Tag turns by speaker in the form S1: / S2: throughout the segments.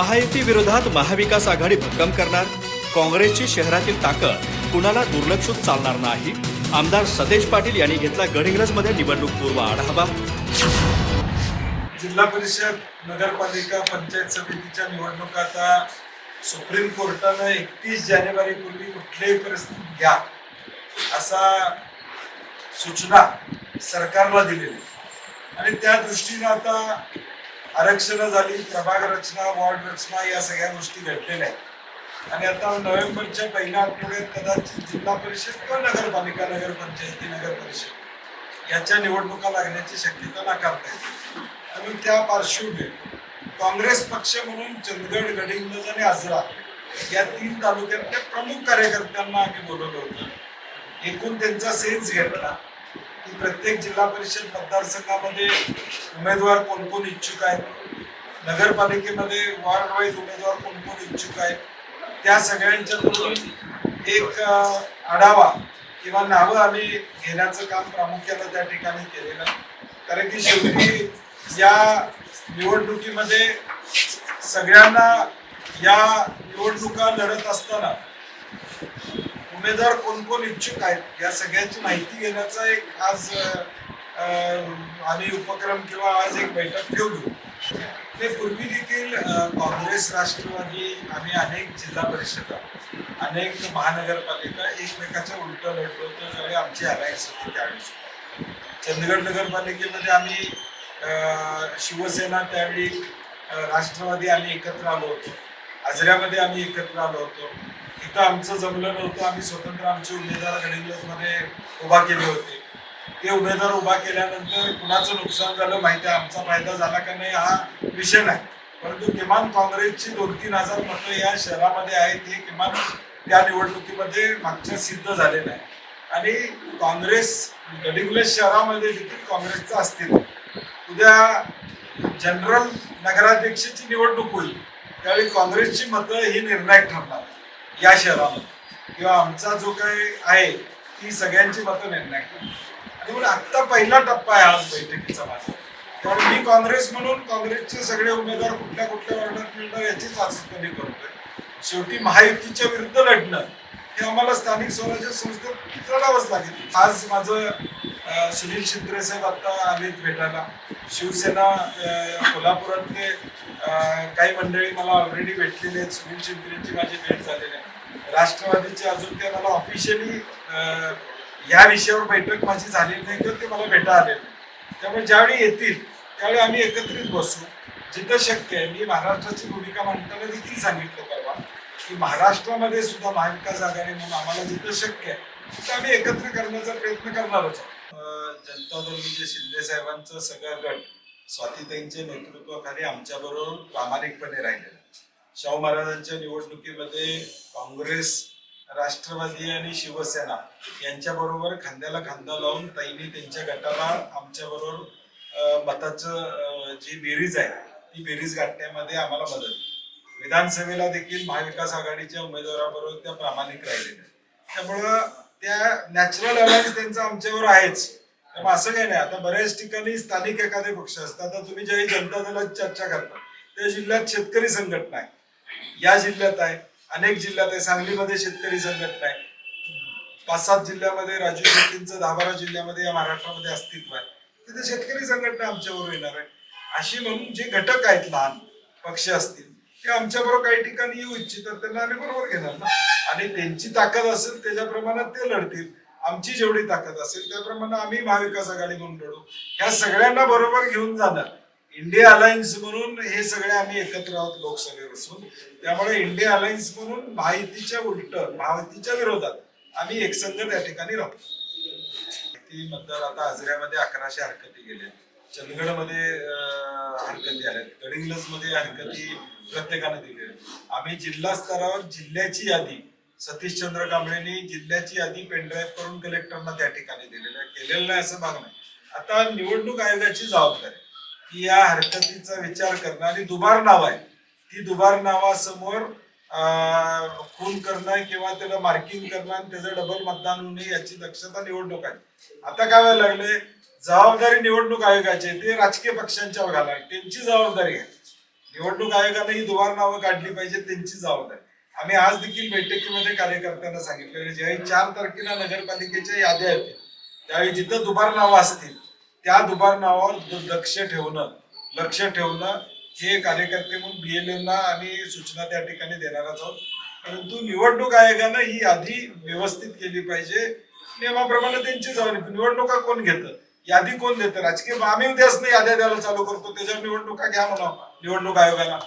S1: महायुती विरोधात महाविकास आघाडी भक्कम करणार? काँग्रेसची शहरातील ताकद कुणाला दुर्लक्षित चालणार नाही? आमदार सतेज पाटील यांनी घेतला गडहिंग्लजमध्ये निवडणूक पूर्व आढावा.
S2: जिल्हा परिषद नगरपालिका पंचायत समितीच्या निवडणुका आता सुप्रीम कोर्टानं एकतीस जानेवारीपूर्वी कुठल्याही परिस्थितीत घ्या असा सूचना सरकारला दिलेली आणि त्या दृष्टीनं आता आरक्षणं झाली प्रभाग रचना वॉर्ड रचना या सगळ्या गोष्टी घडलेल्या आहेत. आणि आता नोव्हेंबरच्या पहिल्या आठवड्यात कदाचित जिल्हा परिषद किंवा नगरपालिका नगरपंचायती नगर परिषद याच्या निवडणुका लागण्याची शक्यता नाकारता येते आणि त्या पार्श्वभूमीवर काँग्रेस पक्ष म्हणून चंदगड गडिंगज आणि आजरा या तीन तालुक्यातल्या प्रमुख कार्यकर्त्यांना आम्ही बोलवलं होतं. एकूण त्यांचा सेन्स घेतला. की प्रत्येक जिल्हा परिषद मतदारसंघामध्ये उमेदवार कोण कोण इच्छुक आहेत? नगरपालिकेमध्ये वॉर्ड वाईज उमेदवार कोण कोण इच्छुक आहेत? त्या सगळ्यांच्याकडून एक आढावा किंवा नावं आम्ही घेण्याचं काम प्रामुख्यानं त्या ठिकाणी केलेलं आहे. कारण की शेवटी या निवडणुकीमध्ये सगळ्यांना या निवडणुका लढत असताना उमेदवार कोण कोण इच्छुक आहेत? या सगळ्यांची माहिती घेण्याचा एक आज आम्ही उपक्रम किंवा आज एक बैठक ठेवली ते पूर्वी देखील काँग्रेस राष्ट्रवादी आम्ही अनेक जिल्हा परिषदा अनेक महानगरपालिका एकमेकाच्या उलट लढलो तर ज्यावेळी आमची अलायन्स होती त्यावेळी चंदगड नगरपालिकेमध्ये आम्ही शिवसेना त्यावेळी राष्ट्रवादी आम्ही एकत्र आलो होतो. आजऱ्यामध्ये आम्ही एकत्र आलो होतो. इथं आमचं जमलं नव्हतं. आम्ही स्वतंत्र आमचे उमेदवार गडिंग्लजमध्ये उभा केले होते. ते उमेदवार उभा केल्यानंतर कुणाचं नुकसान झालं माहिती आहे? आमचा फायदा झाला का नाही हा विषय नाही. परंतु किमान काँग्रेसची दोन तीन हजार मतं या शहरामध्ये आहेत हे किमान त्या निवडणुकीमध्ये मागच्या सिद्ध झालेलं आहे. आणि काँग्रेस गडिंग्लज शहरामध्ये देखील काँग्रेसचं अस्तित्व उद्या जनरल नगराध्यक्षाची निवडणूक होईल. त्यावेळी काँग्रेसची मतं ही निर्णायक ठरणार. या शहरामध्ये किंवा आमचा जो काही आहे ती सगळ्यांची मतं निर्णय आणि म्हणून आत्ता पहिला टप्पा आहे आज बैठकीचा माझा. कारण मी काँग्रेस म्हणून काँग्रेसचे सगळे उमेदवार कुठल्या कुठल्या वर्गात मिळणार याची चाचणी करतोय. शेवटी महायुतीच्या विरुद्ध लढणं हे आम्हाला स्थानिक स्वराज्य संस्थेत लढावंच लागेल. आज माझं सुनील शिंत्रे साहेब आता आलेत भेटायला. शिवसेना कोल्हापुरातले काही मंडळी मला ऑलरेडी भेटलेले आहेत. सुनील शिंद्रेची माझी भेट झालेली आहे. राष्ट्रवादीचे अजून ते मला ऑफिशियली या विषयावर बैठक माझी झालेली नाही किंवा ते मला भेटा आलेले त्यामुळे ज्यावेळी येतील त्यावेळी आम्ही एकत्रित बसू. जिथं शक्य आहे मी महाराष्ट्राची भूमिका मांडताना देखील सांगितलं परवा की महाराष्ट्रामध्ये सुद्धा महाविकास आघाडी म्हणून आम्हाला जिथं शक्य आहे तिथं आम्ही एकत्र करण्याचा प्रयत्न करणारच आहोत. जनता दल म्हणजे शिंदे साहेबांचं सगळं गट स्वातीताईंच्या नेतृत्वाखाली आमच्याबरोबर प्रामाणिकपणे राहिलेलं शाहू महाराजांच्या निवडणुकीमध्ये काँग्रेस राष्ट्रवादी आणि शिवसेना यांच्या बरोबर खांद्याला खांदा लावून ताईंनी त्यांच्या गटाला आमच्या बरोबर मताचं जी बेरीज आहे ती बेरीज गाठण्यामध्ये आम्हाला मदत विधानसभेला देखील महाविकास आघाडीच्या उमेदवाराबरोबर त्या प्रामाणिक राहिलेल्या त्यामुळं त्या नॅचरल अलायन्स त्यांचा आमच्यावर आहेच. त्यामुळे असं काही नाही. आता बऱ्याच ठिकाणी स्थानिक एखादे पक्ष असतात आता तुम्ही ज्यावेळी जनता दलाची चर्चा करता त्या जिल्ह्यात शेतकरी संघटना आहे. या जिल्ह्यात आहे अनेक जिल्ह्यात आहे. सांगलीमध्ये शेतकरी संघटना आहे. पाच सात जिल्ह्यामध्ये राजू शेट्टींचं दहा बारा जिल्ह्यामध्ये या महाराष्ट्रामध्ये अस्तित्व आहे. तिथे शेतकरी संघटना आमच्याबरोबर येणार आहे. अशी म्हणून जे घटक आहेत लहान पक्ष असतील ते आमच्याबरोबर काही ठिकाणी येऊ इच्छितात त्यांना आम्ही बरोबर घेणार ना. आणि त्यांची ताकद असेल त्याच्या प्रमाणात ते लढतील. आमची जेवढी ताकद असेल त्याप्रमाणे आम्ही महाविकास आघाडी म्हणून लढू. ह्या सगळ्यांना बरोबर घेऊन जाणार. इंडिया अलायन्स म्हणून हे सगळे आम्ही एकत्र आहोत लोकसभेवर बसून त्यामुळे इंडिया अलायन्स म्हणून माहितीच्या उलट माहितीच्या विरोधात आम्ही एकसंघ त्या ठिकाणी राहतो मतदार आता आजऱ्यामध्ये अकराशे हरकती गेल्या चंदगडमध्ये हरकती आल्या गडिंग्लजमध्ये हरकती प्रत्येकाने दिली आम्ही जिल्हा स्तरावर जिल्ह्याची यादी सतीश चंद्र कांबळेनी जिल्ह्याची यादी पेनड्राईव्ह करून कलेक्टरना त्या ठिकाणी दिलेलं आहे. केलेलं नाही असं भाग नाही. आता निवडणूक आयोगाची जबाबदारी की या हरकतीचा विचार करणं आणि दुबार नाव आहे ती दुबार नावासमोर खून करणं किंवा त्याला मार्किंग करणं आणि त्याचं डबल मतदान होणे याची दक्षता निवडणूक आहे. आता काय व्हायला लागले जबाबदारी निवडणूक आयोगाची ते राजकीय पक्षांच्यावर घाला त्यांची जबाबदारी आहे. निवडणूक आयोगाने ही दुबार नावं काढली पाहिजे त्यांची जबाबदारी आम्ही आज देखील बैठकीमध्ये कार्यकर्त्यांना सांगितलेलं ज्यावेळी चार तारखेला नगरपालिकेच्या याद्या येतील त्यावेळी जिथं दुबार नावं असतील त्या दुबार नावावर लक्ष ठेवणं लक्ष ठेवणं हे कार्यकर्ते म्हणून बीएलएना आणि सूचना त्या ठिकाणी देणारच आहोत. परंतु निवडणूक आयोगानं ही यादी व्यवस्थित केली पाहिजे. नियमाप्रमाणे त्यांची जबाबदारी. निवडणुका कोण घेतं? यादी कोण देतं? राजकीय आम्ही उद्याच नाही याद्या द्यायला चालू करतो. त्याच्यावर निवडणुका घ्या म्हणा निवडणूक आयोगाला.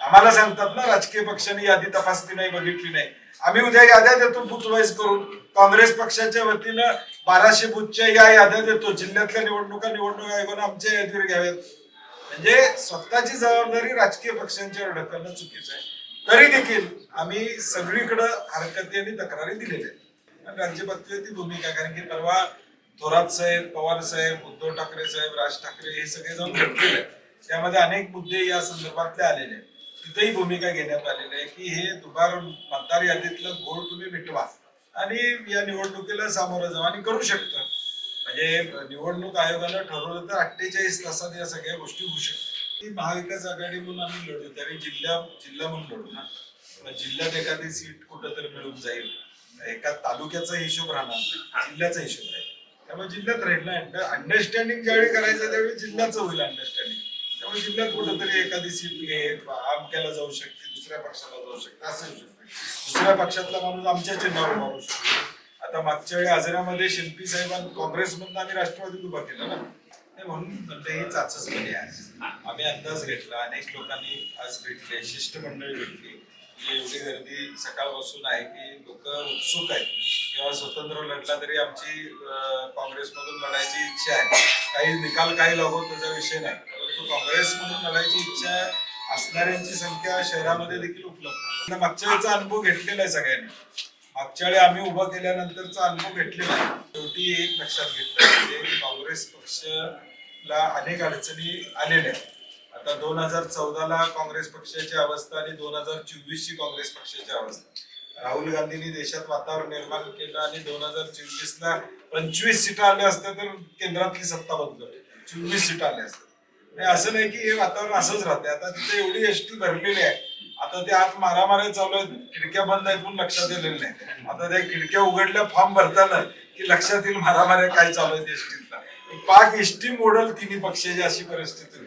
S2: आम्हाला सांगतात ना राजकीय पक्षांनी यादी तपासली नाही बघितली नाही. आम्ही उद्या याद्या देतो बुथ वाईज करून. काँग्रेस पक्षाच्या वतीनं बाराशे बुथच्या या याद्या देतो. जिल्ह्यातल्या निवडणुका निवडणूक आयोगानं आमच्या यादीवर घ्याव्यात. म्हणजे स्वतःची जबाबदारी राजकीय पक्षांच्यावर ढकलणं चुकीचं आहे. तरी देखील आम्ही सगळीकडं हरकती आणि तक्रारी दिलेल्या आहेत. राज्य पातळीवर ती भूमिका आहे. कारण की परवा थोरात साहेब पवार साहेब उद्धव ठाकरे साहेब राज ठाकरे हे सगळे जाऊन भेटलेले आहेत. त्यामध्ये अनेक मुद्दे या संदर्भातले आलेले आहेत. तिथेही भूमिका घेण्यात आलेली आहे की हे दुबार मतदार यादीतलं घोळ तुम्ही मिटवा आणि या निवडणुकीला सामोरं जावा आणि करू शकतं. म्हणजे निवडणूक आयोगानं ठरवलं तर अठ्ठेचाळीस तासात या सगळ्या गोष्टी होऊ शकतात. ती महाविकास आघाडी म्हणून आम्ही लढू त्यावेळी जिल्हा जिल्हा म्हणून लढू ना. जिल्ह्यात एखादी सीट कुठंतरी मिळून जाईल. एका तालुक्याचा हिशोब राहणार जिल्ह्याचा हिशोब राहील. त्यामुळे जिल्ह्यात राहील ना अंडरस्टँडिंग ज्यावेळी करायचं त्यावेळी जिल्ह्याचं होईल अंडरस्टँडिंग त्यामुळे जिल्ह्यात कुठंतरी एखादी सीट घे आमक्याला जाऊ शकते दुसऱ्या पक्षाला जाऊ शकते असं होऊ शकते. दुसऱ्या पक्षातला माणूस आमच्या चिन्हावर मारू शकतो. आता मागच्या वेळी हजऱ्यामध्ये शिल्पी साहेबांनी काँग्रेसमधून आम्ही राष्ट्रवादीत उभा केला ना. नाही म्हणून म्हणलं ही चाचसपणे आहे. आम्ही अंदाज घेतला अनेक लोकांनी आज भेटले शिष्टमंडळी भेटली. एवढी गर्दी सकाळपासून आहे की लोक उत्सुक आहेत. किंवा स्वतंत्र लढला तरी आमची काँग्रेसमधून लढायची इच्छा आहे. काही निकाल काही लागो त्याचा विषय नाही. परंतु काँग्रेसमधून लढायची इच्छा असणाऱ्यांची संख्या शहरामध्ये देखील उपलब्ध मागच्या वेळेचा अनुभव घेतलेला आहे सगळ्यांनी. मागच्या वेळी आम्ही उभा केल्यानंतरचा अनुभव घेतलेला आहे. शेवटी एक लक्षात घेतलं म्हणजे काँग्रेस पक्षाला अनेक अडचणी आलेल्या आहेत. आता दोन हजार चौदाला काँग्रेस पक्षाची अवस्था आणि दोन हजार चोवीस ची काँग्रेस पक्षाची अवस्था. राहुल गांधींनी देशात वातावरण निर्माण केलं आणि दोन हजार चोवीस ला पंचवीस सीटा आल्या असत्या तर केंद्रातली सत्ता बदल चोवीस सीटा आल्या असत्या म्हणजे असं नाही की हे वातावरण असंच राहते. आता तिथे एवढी एसटी भरलेली आहे. आता ते आत मारामाऱ्या चालू आहेत. खिडक्या बंद आहेत म्हणून लक्षात येलेलं नाही. आता त्या खिडक्या उघडल्या फॉर्म भरताना की लक्षात येईल मारामाऱ्या काय चालू आहेत एसटीतला पाक एसटी मॉडेल तिन्ही पक्षाची अशी परिस्थिती